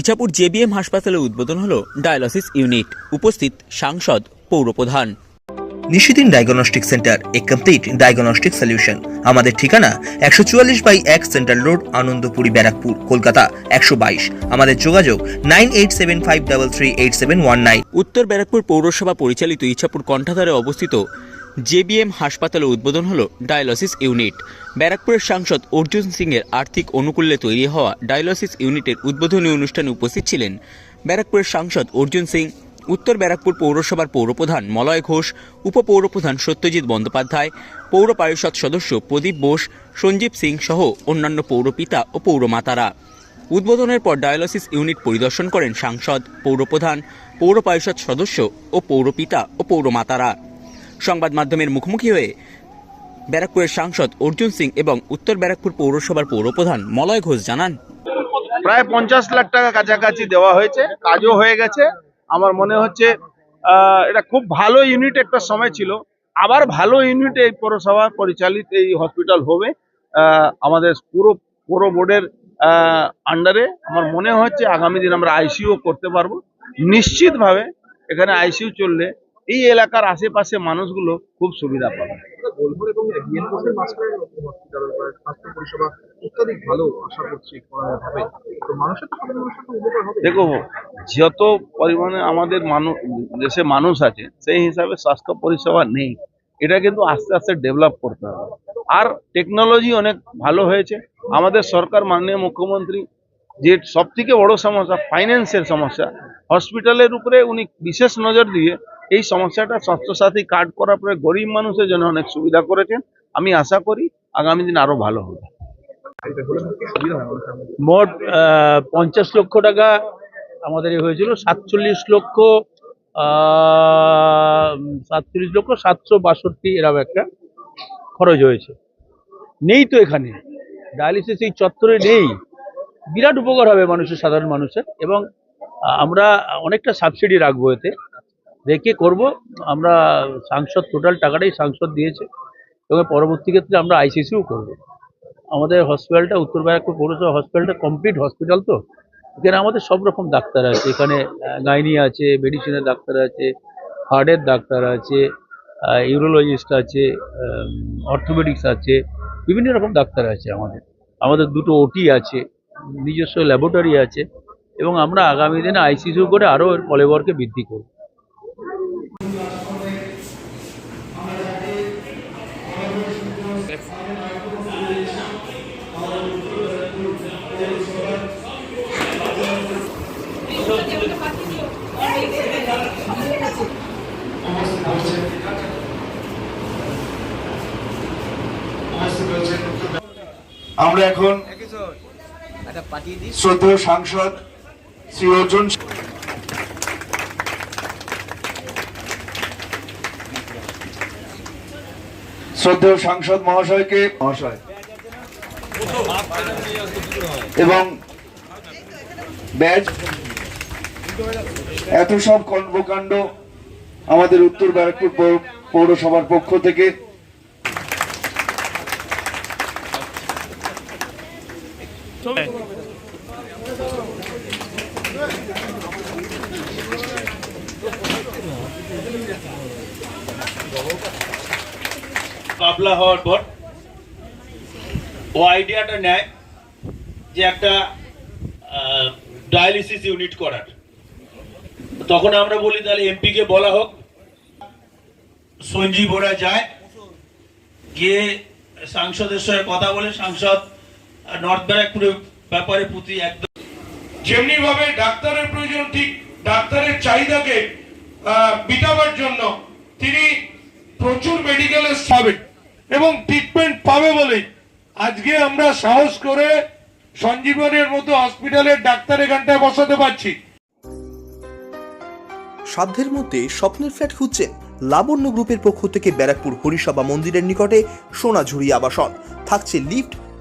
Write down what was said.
Ichapur JBM হাসপাতালে উদ্বোধন হলো ডায়ালিসিস ইউনিট। উপস্থিত সাংসদ পৌরপ্রধান। নিশিদিন ডায়াগনস্টিক সেন্টার এ কমপ্লিট ডায়াগনস্টিক সলিউশন। আমাদের ঠিকানা একশো চুয়াল্লিশ বাই এক সেন্ট্রাল রোড আনন্দপুরি ব্যারাকপুর কলকাতা একশো বাইশ। আমাদের যোগাযোগ nine eight seven five double three eight seven one nine. উত্তর ব্যারাকপুর পৌরসভা পরিচালিত ইছাপুর কণ্ঠাধারে অবস্থিত জেবিএম হাসপাতালে উদ্বোধন হলো ডায়ালিসিস ইউনিট। ব্যারাকপুরের সাংসদ অর্জুন সিংয়ের আর্থিক অনুকূল্যে তৈরি হওয়া ডায়ালিসিস ইউনিটের উদ্বোধনী অনুষ্ঠানে উপস্থিত ছিলেন ব্যারাকপুরের সাংসদ অর্জুন সিং, উত্তর ব্যারাকপুর পৌরসভার পৌরপ্রধান মলয় ঘোষ, উপপৌরপ্রধান সত্যজিৎ বন্দ্যোপাধ্যায়, পৌর পরিষদ সদস্য প্রদীপ বোস, সঞ্জীব সিং সহ অন্যান্য পৌরপিতা ও পৌরমাতারা। উদ্বোধনের পর ডায়ালিসিস ইউনিট পরিদর্শন করেন সাংসদ, পৌরপ্রধান, পৌর পরিষদ সদস্য ও পৌরপিতা ও পৌরমাতারা। সংবাদ মাধ্যমের মুখোমুখি হয়ে ব্যারাকপুরের সাংসদ অর্জুন সিং এবং উত্তর ব্যারাকপুর পৌরসভার পৌরপ্রধান মলয় ঘোষ জানান। প্রায় পঞ্চাশ লাখ টাকা কাছাকাছি দেওয়া হয়েছে, কাজও হয়ে গেছে। আমার মনে হচ্ছে এটা খুব ভালো ইউনিট একটা সময় ছিল। আবার ভালো ইউনিট এই পৌরসভা পরিচালিত এই হসপিটাল হবে আমাদের পুরো পুরো বোর্ডের আন্ডারে আমার মনে হচ্ছে আগামী দিন আমরা আইসিইউ করতে পারব। নিশ্চিতভাবে এখানে আইসিইউ চললে এই এলাকার আশেপাশে মানুষগুলো খুব সুবিধা পাবে। দেখো যত পরিমাণে আমাদের মানুষ দেশে মানুষ আছে সেই হিসাবে স্বাস্থ্য পরিষেবা নেই। এটা কিন্তু আস্তে আস্তে ডেভেলপ করতে হবে। আর টেকনোলজি অনেক ভালো হয়েছে। আমাদের সরকার মাননীয় মুখ্যমন্ত্রী যে সব থেকে বড় সমস্যা ফাইন্যান্সের সমস্যা হসপিটালের উপরে উনি বিশেষ নজর দিয়ে এই সমস্যাটা স্বাস্থ্যসাথী কার্ড করার পরে গরিব মানুষের জন্য অনেক সুবিধা করেছেন। আমি আশা করি আগামী দিন আরও ভালো হবে? মোট পঞ্চাশ লক্ষ টাকা আমাদের হয়েছিল, সাতচল্লিশ লক্ষ সাতচল্লিশ লক্ষ সাতশো বাষট্টি এরকম একটা খরচ হয়েছে। নেই তো এখানে। ডায়ালিসিস এই চত্বরে নেই। বিরাট উপকার হবে মানুষের, সাধারণ মানুষের। এবং আমরা অনেকটা সাবসিডি রাখব এতে। রেখে করব? আমরা সাংসদ টোটাল টাকাটাই সাংসদ দিয়েছে এবং পরবর্তী ক্ষেত্রে আমরা আইসিসিও করব। আমাদের হসপিটালটা উত্তর ব্যারাকপুর পৌরসভা হসপিটালটা কমপ্লিট হসপিটাল তো। এখানে আমাদের সব রকম ডাক্তার আছে। এখানে গাইনি আছে মেডিসিনের ডাক্তার আছে হার্টের ডাক্তার আছে ইউরোলজিস্ট আছে অর্থোপেডিক্স আছে, বিভিন্ন রকম ডাক্তার আছে আমাদের। আমাদের দুটো ওটি আছে, নিজস্ব ল্যাবরেটরি আছে এবং আমরা আগামী দিনে আইসিসিউ করে আরও কলেবরকে বৃদ্ধি করব। আমরা এখন শ্রদ্ধেয় সাংসদ শ্রী অর্জুন শ্রদ্ধেয় সাংসদ মহাশয়কে মহাশয়, এবং ব্যাজ এত সব কর্মকাণ্ড আমাদের উত্তর ব্যারাকপুর পৌরসভার পক্ষ থেকে কাবলা হওয়ার পর ও আইডিয়াটা নেয় যে একটা ডায়ালিসিস ইউনিট করার। তখন আমরা বলি, তাহলে এমপি কে বলা হোক, সঞ্জীব ওরা যায়, গিয়ে সাংসদের সঙ্গে কথা বলে, সাংসদ নর্থ ব্যারাকপুরের ব্যাপারে প্রতি একদম যেমনি ভাবে ডাক্তারের প্রয়োজন ঠিক ডাক্তারের চাহিদাকে আহ, মিটাবার জন্য তিনি প্রচুর মেডিকেলের পাবেন এবং ট্রিটমেন্ট পাবে বলে আজকে আমরা সাহস করে সঞ্জীবনের মতো হসপিটালের ডাক্তার এখানটায় বসাতে পারছি। সাধ্যের মধ্যে স্বপ্নের ফ্ল্যাট খুঁজছেন লাবণ্য গ্রুপের পক্ষ থেকে ব্যারাকপুর হরিসভা মন্দিরের নিকটে সোনাঝুরি আবাসন। থাকছে lift